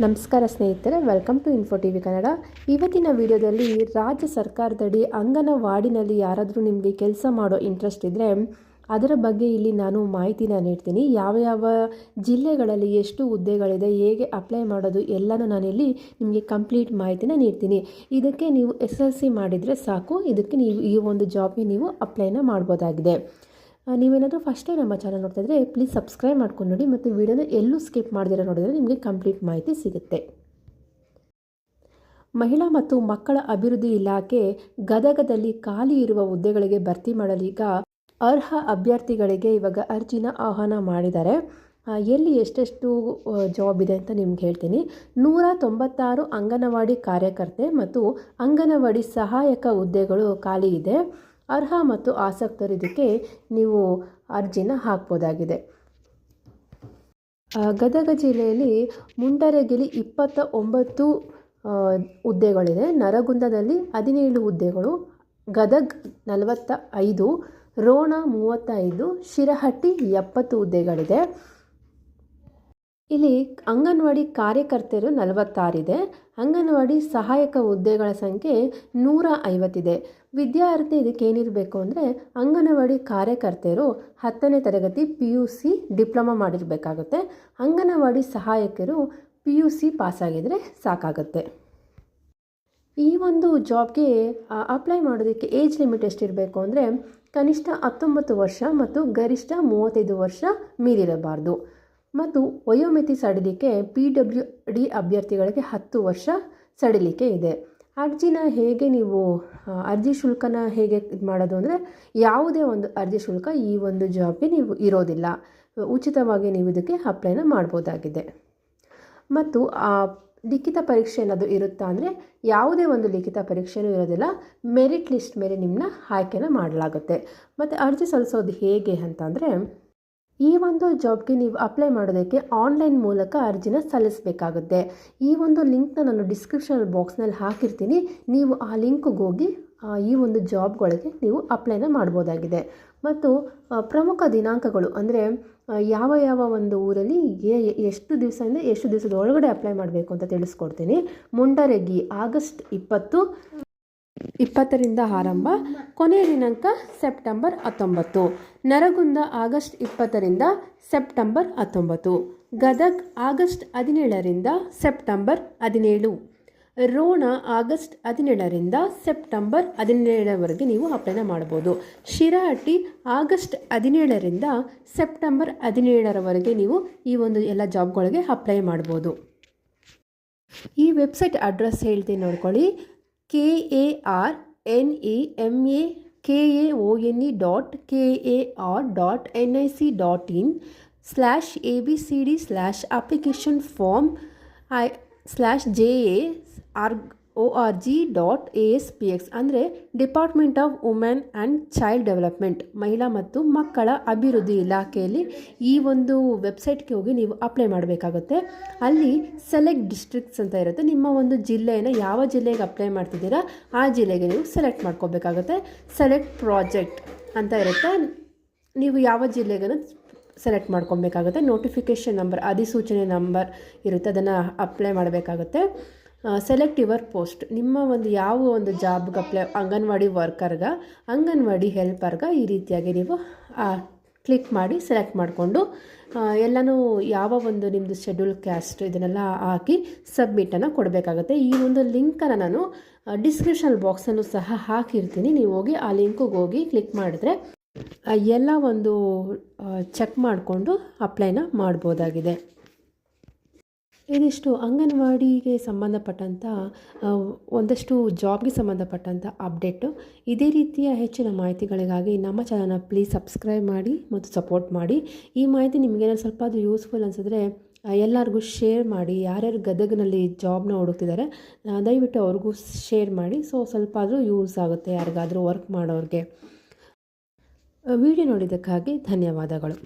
ನಮಸ್ಕಾರ ಸ್ನೇಹಿತರೆ welcome to info T V Kannada ಇವತ್ತಿನ ವಿಡಿಯೋದಲ್ಲಿ ರಾಜ್ಯ ಸರ್ಕಾರದಡಿ ಅಂಗನವಾಡಿನಲ್ಲಿ ಯಾರಾದರೂ ನಿಮಗೆ ಕೆಲಸ ಮಾಡೋ ಇಂಟ್ರೆಸ್ಟ್ ಇದ್ದರೆ ಅದರ ಬಗ್ಗೆ ಇಲ್ಲಿ ನಾನು ಮಾಹಿತಿನ ನೀಡ್ತೀನಿ. ಯಾವ ಯಾವ ಜಿಲ್ಲೆಗಳಲ್ಲಿ ಎಷ್ಟು ಹುದ್ದೆಗಳಿದೆ, ಹೇಗೆ ಅಪ್ಲೈ ಮಾಡೋದು, ಎಲ್ಲನೂ ನಾನಿಲ್ಲಿ ನಿಮಗೆ ಕಂಪ್ಲೀಟ್ ಮಾಹಿತಿನ ನೀಡ್ತೀನಿ. ಇದಕ್ಕೆ ನೀವು ಎಸ್ ಎಲ್ ಸಿ ಮಾಡಿದರೆ ಸಾಕು. ಇದಕ್ಕೆ ನೀವು ಈ ಒಂದು ಜಾಬ್ಗೆ ನೀವು ಅಪ್ಲೈನ ಮಾಡ್ಬೋದಾಗಿದೆ. ನೀವೇನಾದರೂ ಫಸ್ಟ್ ಟೈಮ್ ನಮ್ಮ ಚಾನಲ್ ನೋಡ್ತಾ ಇದ್ದರೆ ಪ್ಲೀಸ್ ಸಬ್ಸ್ಕ್ರೈಬ್ ಮಾಡ್ಕೊಂಡು ನೋಡಿ ಮತ್ತು ವಿಡಿಯೋನ ಎಲ್ಲೂ ಸ್ಕಿಪ್ ಮಾಡಿದಿರ ನೋಡಿದರೆ ನಿಮಗೆ ಕಂಪ್ಲೀಟ್ ಮಾಹಿತಿ ಸಿಗುತ್ತೆ. ಮಹಿಳಾ ಮತ್ತು ಮಕ್ಕಳ ಅಭಿವೃದ್ಧಿ ಇಲಾಖೆ ಗದಗದಲ್ಲಿ ಖಾಲಿ ಇರುವ ಹುದ್ದೆಗಳಿಗೆ ಭರ್ತಿ ಮಾಡಲೀಗ ಅರ್ಹ ಅಭ್ಯರ್ಥಿಗಳಿಗೆ ಇವಾಗ ಅರ್ಜಿನ ಆಹ್ವಾನ ಮಾಡಿದ್ದಾರೆ. ಎಲ್ಲಿ ಎಷ್ಟೆಷ್ಟು ಜಾಬ್ ಇದೆ ಅಂತ ನಿಮ್ಗೆ ಹೇಳ್ತೀನಿ. ನೂರ ತೊಂಬತ್ತಾರು ಅಂಗನವಾಡಿ ಕಾರ್ಯಕರ್ತೆ ಮತ್ತು ಅಂಗನವಾಡಿ ಸಹಾಯಕ ಹುದ್ದೆಗಳು ಖಾಲಿ ಇದೆ. ಅರ್ಹ ಮತ್ತು ಆಸಕ್ತರು ಇದಕ್ಕೆ ನೀವು ಅರ್ಜಿನ ಹಾಕ್ಬೋದಾಗಿದೆ. ಗದಗ ಜಿಲ್ಲೆಯಲ್ಲಿ ಮುಂಡರಗಿಲಿ ಇಪ್ಪತ್ತ ಒಂಬತ್ತು ಹುದ್ದೆಗಳಿದೆ ನರಗುಂದದಲ್ಲಿ ಹದಿನೇಳು ಹುದ್ದೆಗಳು, ಗದಗ್ ನಲವತ್ತ ಐದು ರೋಣ ಮೂವತ್ತೈದು, ಶಿರಹಟ್ಟಿ ಎಪ್ಪತ್ತು ಹುದ್ದೆಗಳಿದೆ ಇಲ್ಲಿ ಅಂಗನವಾಡಿ ಕಾರ್ಯಕರ್ತೆಯರು ನಲವತ್ತಾರಿದೆ ಅಂಗನವಾಡಿ ಸಹಾಯಕ ಹುದ್ದೆಗಳ ಸಂಖ್ಯೆ ನೂರ ಐವತ್ತಿದೆ ವಿದ್ಯಾರ್ಥಿ ಇದಕ್ಕೆ ಏನಿರಬೇಕು ಅಂದರೆ ಅಂಗನವಾಡಿ ಕಾರ್ಯಕರ್ತೆಯರು ಹತ್ತನೇ ತರಗತಿ ಪಿ ಯು ಸಿ ಡಿಪ್ಲೊಮಾ ಮಾಡಿರಬೇಕಾಗುತ್ತೆ. ಅಂಗನವಾಡಿ ಸಹಾಯಕರು ಪಿ ಯು ಸಿ ಪಾಸಾಗಿದರೆ ಸಾಕಾಗುತ್ತೆ. ಈ ಒಂದು ಜಾಬ್ಗೆ ಅಪ್ಲೈ ಮಾಡೋದಕ್ಕೆ ಏಜ್ ಲಿಮಿಟ್ ಎಷ್ಟಿರಬೇಕು ಅಂದರೆ ಕನಿಷ್ಠ ಹತ್ತೊಂಬತ್ತು ವರ್ಷ ಮತ್ತು ಗರಿಷ್ಠ ಮೂವತ್ತೈದು ವರ್ಷ ಮೀರಿರಬಾರ್ದು. ಮತ್ತು ವಯೋಮಿತಿ ಸಡಿಲಿಕೆ ಪಿ ಡಬ್ಲ್ಯೂ ಡಿ ಅಭ್ಯರ್ಥಿಗಳಿಗೆ ಹತ್ತು ವರ್ಷ ಸಡಿಲಿಕೆ ಇದೆ. ಅರ್ಜಿನ ಹೇಗೆ ನೀವು ಅರ್ಜಿ ಶುಲ್ಕನ ಹೇಗೆ ಇದು ಮಾಡೋದು ಅಂದರೆ ಯಾವುದೇ ಒಂದು ಅರ್ಜಿ ಶುಲ್ಕ ಈ ಒಂದು ಜಾಬ್ಗೆ ನೀವು ಇರೋದಿಲ್ಲ. ಉಚಿತವಾಗಿ ನೀವು ಇದಕ್ಕೆ ಅಪ್ಲೈನ ಮಾಡ್ಬೋದಾಗಿದೆ. ಮತ್ತು, ಆ, ಲಿಖಿತ ಪರೀಕ್ಷೆ ಏನಾದರೂ ಇರುತ್ತಾ ಅಂದರೆ ಯಾವುದೇ ಒಂದು ಲಿಖಿತ ಪರೀಕ್ಷೆನೂ ಇರೋದಿಲ್ಲ. ಮೆರಿಟ್ ಲಿಸ್ಟ್ ಮೇಲೆ ನಿಮ್ಮನ್ನ ಆಯ್ಕೆನ ಮಾಡಲಾಗುತ್ತೆ. ಮತ್ತು ಅರ್ಜಿ ಸಲ್ಲಿಸೋದು ಹೇಗೆ ಅಂತಂದರೆ ಈ ಒಂದು ಜಾಬ್ಗೆ ನೀವು ಅಪ್ಲೈ ಮಾಡೋದಕ್ಕೆ ಆನ್ಲೈನ್ ಮೂಲಕ ಅರ್ಜಿನ ಸಲ್ಲಿಸಬೇಕಾಗುತ್ತೆ. ಈ ಒಂದು ಲಿಂಕ್ನ ನಾನು ಡಿಸ್ಕ್ರಿಪ್ಷನ್ ಬಾಕ್ಸ್ನಲ್ಲಿ ಹಾಕಿರ್ತೀನಿ. ನೀವು ಆ ಲಿಂಕ್ಗೆ ಹೋಗಿ ಈ ಒಂದು ಜಾಬ್ಗಳಿಗೆ ನೀವು ಅಪ್ಲೈನ ಮಾಡ್ಬೋದಾಗಿದೆ. ಮತ್ತು ಪ್ರಮುಖ ದಿನಾಂಕಗಳು ಅಂದರೆ ಯಾವ ಯಾವ ಒಂದು ಊರಲ್ಲಿ ಎಷ್ಟು ದಿವಸದಿಂದ ಎಷ್ಟು ದಿವಸದ ಒಳಗಡೆ ಅಪ್ಲೈ ಮಾಡಬೇಕು ಅಂತ ತಿಳಿಸ್ಕೊಡ್ತೀನಿ. ಮುಂಡರಗಿ, ಆಗಸ್ಟ್ ಇಪ್ಪತ್ತು. ಇಪ್ಪತ್ತರಿಂದ ಆರಂಭ, ಕೊನೆಯ ದಿನಾಂಕ ಸೆಪ್ಟೆಂಬರ್ ಹತ್ತೊಂಬತ್ತು. ನರಗುಂದ ಆಗಸ್ಟ್ ಇಪ್ಪತ್ತರಿಂದ ಸೆಪ್ಟೆಂಬರ್ ಹತ್ತೊಂಬತ್ತು. ಗದಗ್ ಆಗಸ್ಟ್ ಹದಿನೇಳರಿಂದ ಸೆಪ್ಟೆಂಬರ್ ಹದಿನೇಳು. ರೋಣ ಆಗಸ್ಟ್ ಹದಿನೇಳರಿಂದ ಸೆಪ್ಟೆಂಬರ್ ಹದಿನೇಳರವರೆಗೆ ನೀವು ಅಪ್ಲೈನ ಮಾಡ್ಬೋದು ಶಿರಾಹಟ್ಟಿ ಆಗಸ್ಟ್ ಹದಿನೇಳರಿಂದ ಸೆಪ್ಟೆಂಬರ್ ಹದಿನೇಳರವರೆಗೆ ನೀವು ಈ ಒಂದು ಎಲ್ಲ ಜಾಬ್ಗಳಿಗೆ ಅಪ್ಲೈ ಮಾಡ್ಬೋದು ಈ ವೆಬ್ಸೈಟ್ ಅಡ್ರೆಸ್ ಹೇಳ್ತೀನಿ ನೋಡ್ಕೊಳ್ಳಿ. K A R N E M A K A O N E dot K A R dot N I C dot in slash A B C D slash application form I slash J A R O R G dot A S P X ಅಂದರೆ department of women and child development ಮಹಿಳಾ ಮತ್ತು ಮಕ್ಕಳ ಅಭಿವೃದ್ಧಿ ಇಲಾಖೆಯಲ್ಲಿ ಈ ಒಂದು ವೆಬ್ಸೈಟ್ಗೆ ಹೋಗಿ ನೀವು ಅಪ್ಲೈ ಮಾಡಬೇಕಾಗುತ್ತೆ. ಅಲ್ಲಿ ಸೆಲೆಕ್ಟ್ ಡಿಸ್ಟ್ರಿಕ್ಟ್ಸ್ ಅಂತ ಇರುತ್ತೆ. ನಿಮ್ಮ ಒಂದು ಜಿಲ್ಲೆಯನ್ನು ಯಾವ ಜಿಲ್ಲೆಗೆ ಅಪ್ಲೈ ಮಾಡ್ತಿದ್ದೀರಾ, ಆ ಜಿಲ್ಲೆಗೆ ನೀವು ಸೆಲೆಕ್ಟ್ ಮಾಡ್ಕೋಬೇಕಾಗುತ್ತೆ. ಸೆಲೆಕ್ಟ್ ಪ್ರಾಜೆಕ್ಟ್ ಅಂತ ಇರುತ್ತೆ. ನೀವು ಯಾವ ಜಿಲ್ಲೆಗನ್ನು ಸೆಲೆಕ್ಟ್ ಮಾಡ್ಕೊಬೇಕಾಗುತ್ತೆ. ನೋಟಿಫಿಕೇಷನ್ ನಂಬರ್ ಅಧಿಸೂಚನೆ ನಂಬರ್ ಇರುತ್ತೆ. ಅದನ್ನು ಅಪ್ಲೈ ಮಾಡಬೇಕಾಗುತ್ತೆ. ಸೆಲೆಕ್ಟ್ ಯುವರ್ ಪೋಸ್ಟ್ ನಿಮ್ಮ ಒಂದು ಯಾವ ಒಂದು ಜಾಬ್ಗೆ ಅಪ್ಲೈ ಅಂಗನವಾಡಿ ವರ್ಕರ್ಗ ಅಂಗನವಾಡಿ ಹೆಲ್ಪರ್ಗ ಈ ರೀತಿಯಾಗಿ ನೀವು ಕ್ಲಿಕ್ ಮಾಡಿ ಸೆಲೆಕ್ಟ್ ಮಾಡಿಕೊಂಡು ಎಲ್ಲನೂ ಯಾವ ಒಂದು ನಿಮ್ಮದು ಶೆಡ್ಯೂಲ್ ಕ್ಯಾಸ್ಟ್ ಇದನ್ನೆಲ್ಲ ಹಾಕಿ ಸಬ್ಮಿಟನ್ನು ಕೊಡಬೇಕಾಗುತ್ತೆ. ಈ ಒಂದು ಲಿಂಕನ್ನು ನಾನು ಡಿಸ್ಕ್ರಿಪ್ಷನ್ ಬಾಕ್ಸನ್ನು ಸಹ ಹಾಕಿರ್ತೀನಿ. ನೀವು ಹೋಗಿ ಆ ಲಿಂಕಿಗೆ ಹೋಗಿ ಕ್ಲಿಕ್ ಮಾಡಿದ್ರೆ ಎಲ್ಲ ಒಂದು ಚೆಕ್ ಮಾಡಿಕೊಂಡು ಅಪ್ಲೈನ ಮಾಡ್ಬೋದಾಗಿದೆ. ಇದಿಷ್ಟು ಅಂಗನವಾಡಿಗೆ ಸಂಬಂಧಪಟ್ಟಂಥ ಒಂದಷ್ಟು ಜಾಬ್ಗೆ ಸಂಬಂಧಪಟ್ಟಂಥ ಅಪ್ಡೇಟು ಇದೇ ರೀತಿಯ ಹೆಚ್ಚಿನ ಮಾಹಿತಿಗಳಿಗಾಗಿ ನಮ್ಮ ಚಾನಲ್ನ ಪ್ಲೀಸ್ ಸಬ್ಸ್ಕ್ರೈಬ್ ಮಾಡಿ ಮತ್ತು ಸಪೋರ್ಟ್ ಮಾಡಿ. ಈ ಮಾಹಿತಿ ನಿಮಗೇನಾದ್ರು ಸ್ವಲ್ಪ ಅದು ಯೂಸ್ಫುಲ್ ಅನಿಸಿದ್ರೆ ಎಲ್ಲರಿಗೂ ಶೇರ್ ಮಾಡಿ. ಯಾರ್ಯಾರು ಗದಗಿನಲ್ಲಿ ಜಾಬ್ನ ಹುಡುಕ್ತಿದ್ದಾರೆ ದಯವಿಟ್ಟು ಅವ್ರಿಗೂ ಶೇರ್ ಮಾಡಿ. ಸೊ ಸ್ವಲ್ಪ ಆದರೂ ಯೂಸ್ ಆಗುತ್ತೆ ಯಾರಿಗಾದರೂ ವರ್ಕ್ ಮಾಡೋರಿಗೆ. ವಿಡಿಯೋ ನೋಡಿದ್ದಕ್ಕಾಗಿ ಧನ್ಯವಾದಗಳು.